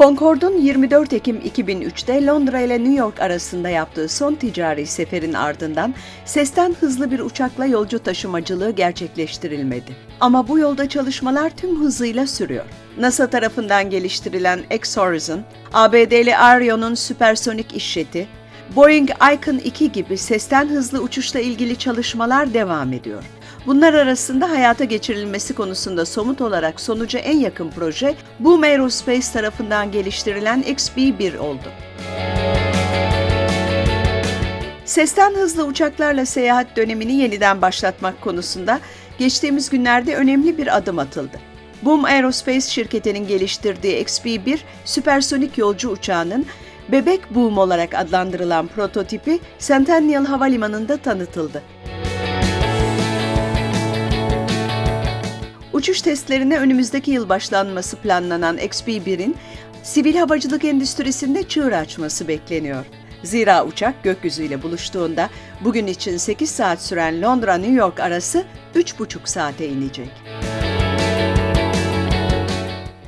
Concorde'un 24 Ekim 2003'te Londra ile New York arasında yaptığı son ticari seferin ardından sesten hızlı bir uçakla yolcu taşımacılığı gerçekleştirilmedi. Ama bu yolda çalışmalar tüm hızıyla sürüyor. NASA tarafından geliştirilen X-Horizon, ABD'li Arion'un süpersonik işjeti, Boeing Icon 2 gibi sesten hızlı uçuşla ilgili çalışmalar devam ediyor. Bunlar arasında hayata geçirilmesi konusunda somut olarak sonuca en yakın proje Boom Aerospace tarafından geliştirilen XB-1 oldu. Sesten hızlı uçaklarla seyahat dönemini yeniden başlatmak konusunda geçtiğimiz günlerde önemli bir adım atıldı. Boom Aerospace şirketinin geliştirdiği XB-1 süpersonik yolcu uçağının Bebek Boom olarak adlandırılan prototipi Centennial Havalimanı'nda tanıtıldı. Uçuş testlerine önümüzdeki yıl başlanması planlanan XB-1'in sivil havacılık endüstrisinde çığır açması bekleniyor. Zira uçak gökyüzüyle buluştuğunda bugün için 8 saat süren Londra-New York arası 3,5 saate inecek.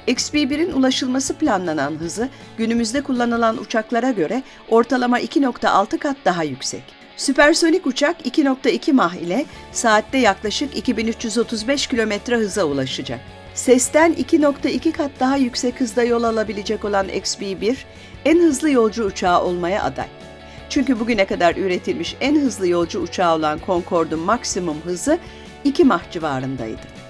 XB-1'in ulaşılması planlanan hızı günümüzde kullanılan uçaklara göre ortalama 2.6 kat daha yüksek. Süpersonik uçak 2.2 mah ile saatte yaklaşık 2335 km hıza ulaşacak. Sesten 2.2 kat daha yüksek hızda yol alabilecek olan XB-1 en hızlı yolcu uçağı olmaya aday. Çünkü bugüne kadar üretilmiş en hızlı yolcu uçağı olan Concorde'un maksimum hızı 2 mah civarındaydı.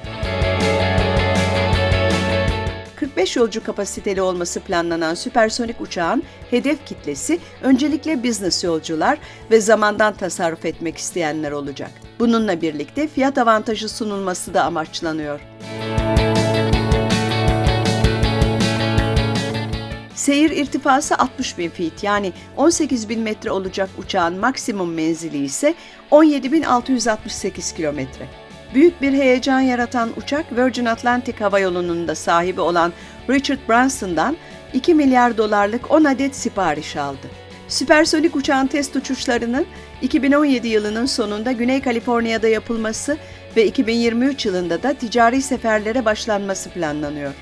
45 yolcu kapasiteli olması planlanan süpersonik uçağın hedef kitlesi öncelikle business yolcular ve zamandan tasarruf etmek isteyenler olacak. Bununla birlikte fiyat avantajı sunulması da amaçlanıyor. Seyir irtifası 60 bin feet yani 18 bin metre olacak uçağın maksimum menzili ise 17.668 kilometre. Büyük bir heyecan yaratan uçak Virgin Atlantic Havayolu'nun da sahibi olan Richard Branson'dan 2 milyar dolarlık 10 adet sipariş aldı. Süpersonik uçağın test uçuşlarının 2017 yılının sonunda Güney Kaliforniya'da yapılması ve 2023 yılında da ticari seferlere başlanması planlanıyor.